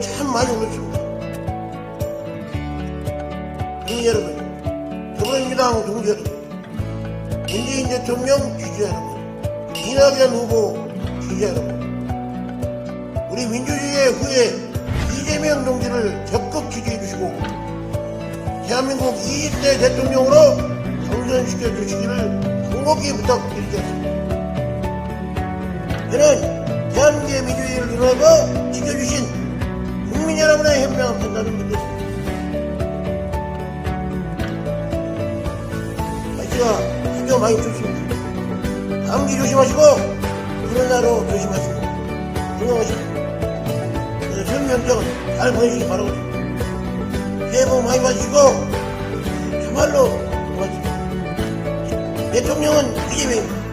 참 많이 울었습니다. 국민 여러분, 더불어민주당 동지 여러분, 문재인 대통령 지지자 여러분, 이낙연 후보 지지자 여러분, 우리 민주주의의 후예 이재명 동지를 적극 지지해 주시고 대한민국 20대 대통령으로 당선시켜 주시기를 간곡히 부탁드리겠습니다. 저는 대한민국의 민주주의를 지켜주신 판단을 믿겠습니다. 날씨가 아주 많이 춥습니다. 감기 조심하시고 코로나로 조심하시고 건강하시고 설명장은 잘 보내시기 바라겠습니다. 새해 복 많이 받으시고 정말로 고맙습니다. 대통령은 이재명입니다.